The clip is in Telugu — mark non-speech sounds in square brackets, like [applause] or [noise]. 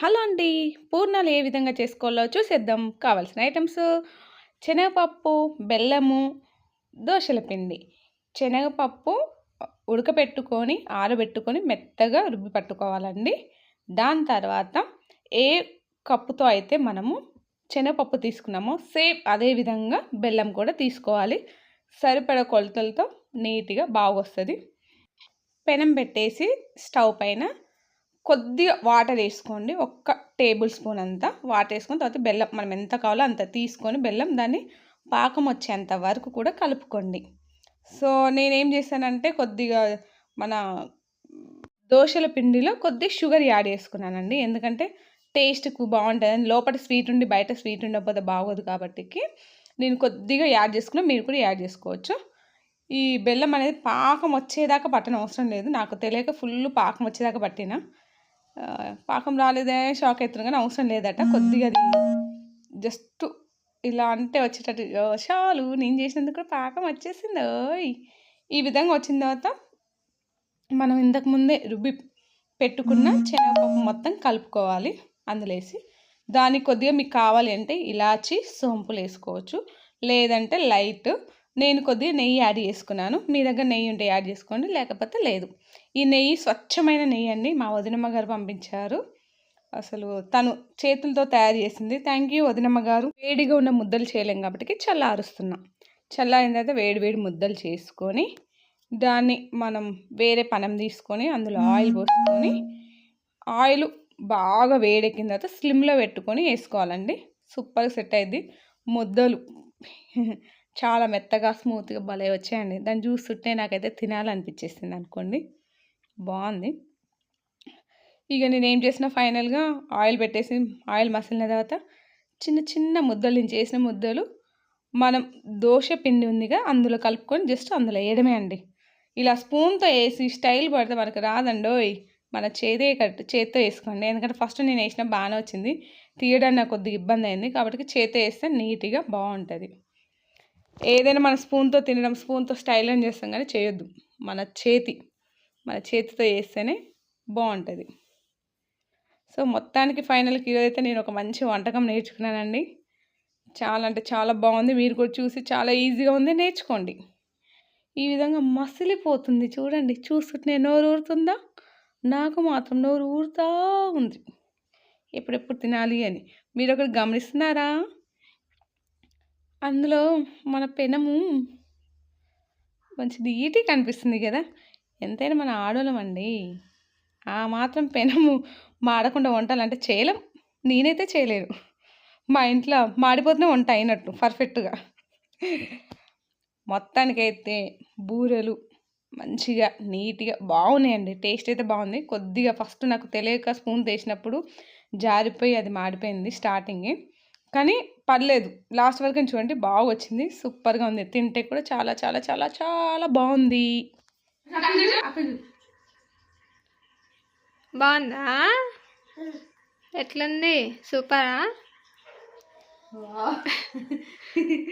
హలో అండి. పూర్ణాలు ఏ విధంగా చేసుకోవాలో చూసేద్దాం. కావాల్సిన ఐటమ్స్. శనగపప్పు బెల్లము దోశల పిండి. శనగపప్పు ఉడకబెట్టుకొని ఆరబెట్టుకొని మెత్తగా రుబ్బి పట్టుకోవాలండి. దాని తర్వాత ఏ కప్పుతో అయితే మనము శనగపప్పు తీసుకున్నామో సేమ్ అదే విధంగా బెల్లం కూడా తీసుకోవాలి. సరిపడ కొలతలతో నీట్గా బాగా వస్తుంది పెనం పెట్టేసి స్టవ్ పైన కొద్దిగా వాటర్ వేసుకోండి. ఒక్క టేబుల్ స్పూన్ అంతా వాటర్ వేసుకొని తర్వాత బెల్లం మనం ఎంత కావాలో అంత తీసుకొని బెల్లం దాన్ని పాకం వచ్చేంత వరకు కూడా కలుపుకోండి. సో నేనేం చేశానంటే కొద్దిగా మన దోశల పిండిలో కొద్దిగా షుగర్ యాడ్ చేసుకున్నానండి. ఎందుకంటే టేస్ట్కు బాగుంటుంది లోపల స్వీట్ ఉండి బయట స్వీట్ ఉండకపోతే బాగోదు కాబట్టి నేను కొద్దిగా యాడ్ చేసుకున్నా మీరు కూడా యాడ్ చేసుకోవచ్చు. ఈ బెల్లం అనేది పాకం వచ్చేదాకా పట్టడం అవసరం లేదు. నాకు తెలియక ఫుల్ పాకం వచ్చేదాకా పట్టిన. పాకం రాలేదే షాక్ అవుతుంది కానీ అవసరం లేదట. కొద్దిగా జస్ట్ ఇలా అంటే వచ్చేటట్టు చాలు నేను చేసినందుకు కూడా పాకం వచ్చేసింది. ఓయ్! ఈ విధంగా వచ్చిన తర్వాత మనం ఇంతకు ముందే రుబ్బి పెట్టుకున్న శనగపప్పు మొత్తం కలుపుకోవాలి. అందులో వేసి దానికి కొద్దిగా మీకు కావాలి అంటే ఇలాచి సోంపులు వేసుకోవచ్చు. లేదంటే లైట్ నేను కొద్దిగా నెయ్యి యాడ్ చేసుకున్నాను. మీ దగ్గర నెయ్యి ఉంటే యాడ్ చేసుకోండి లేకపోతే లేదు. ఈ నెయ్యి స్వచ్ఛమైన నెయ్యి అండి. మా వదినమ్మ గారు పంపించారు. అసలు తను చేతులతో తయారు చేసింది. థ్యాంక్ యూ వదినమ్మ గారు. వేడిగా ఉన్న ముద్దలు చేయలేం కాబట్టి చల్లారుస్తున్నాం. చల్లారిన తర్వాత వేడి వేడి ముద్దలు చేసుకొని దాన్ని మనం వేరే పనం తీసుకొని అందులో ఆయిల్ పోసుకొని ఆయిల్ బాగా వేడెక్కిన తర్వాత స్లిమ్లో పెట్టుకొని వేసుకోవాలండి. సూపర్గా సెట్ అయింది ముద్దలు చాలా మెత్తగా స్మూత్గా భలే వచ్చాయండి. దాన్ని చూస్తుంటే నాకైతే తినాలనిపించేసింది అనుకోండి. బాగుంది ఇక నేను ఏం చేసిన ఫైనల్గా ఆయిల్ పెట్టేసి ఆయిల్ మసిలిన తర్వాత చిన్న చిన్న ముద్దలు నేను చేసిన ముద్దలు మనం దోశ పిండి ఉందిగా అందులో కలుపుకొని జస్ట్ అందులో వేయడమే అండి. ఇలా స్పూన్తో వేసి స్టైల్ పడితే మనకు రాదండోయ్ మన చేతే కట్ చేత్తో వేసుకోండి. ఎందుకంటే ఫస్ట్ నేను వేసిన బాగానే వచ్చింది. తీయడానికి నాకు కొద్దిగా ఇబ్బంది అయింది. కాబట్టి చేత్తో వేస్తే నీట్గా బాగుంటుంది ఏదైనా మన స్పూన్తో తినడం స్పూన్తో స్టైల్ అని చేస్తాం కానీ చేయొద్దు. మన చేతి మన చేతితో చేస్తేనే బాగుంటుంది సో మొత్తానికి ఫైనల్కి ఈరోజైతే నేను ఒక మంచి వంటకం నేర్చుకున్నానండి. చాలా అంటే చాలా బాగుంది మీరు కూడా చూసి చాలా ఈజీగా ఉంది. నేర్చుకోండి. ఈ విధంగా మసిలిపోతుంది చూడండి. చూస్తుంటే నోరు ఊరుతుందా? నాకు మాత్రం నోరు ఊరుతూ ఉంది. ఎప్పుడెప్పుడు తినాలి అని. మీరు ఒకటి గమనిస్తున్నారా? అందులో మన పెనము మంచి నీట్గా కనిపిస్తుంది కదా. ఎంతైనా మన ఆడోళ్ళం అండి. ఆ మాత్రం పెనము మాడకుండా వంటలు అంటే చేయలేం. నేనైతే చేయలేను. మా ఇంట్లో మాడిపోతూనే వంట అయినట్టు పర్ఫెక్ట్గా. మొత్తానికైతే బూరెలు మంచిగా నీట్గా బాగున్నాయండి. టేస్ట్ అయితే బాగుంది. కొద్దిగా ఫస్ట్ నాకు తెలియక స్పూన్ తీసినప్పుడు జారిపోయి అది మాడిపోయింది స్టార్టింగ్. కానీ పర్లేదు. లాస్ట్ వరకు చూడండి బాగా వచ్చింది సూపర్గా ఉంది. తింటే కూడా చాలా చాలా చాలా చాలా బాగుంది. బాగుందా? ఎట్లుంది? సూపరా? [laughs]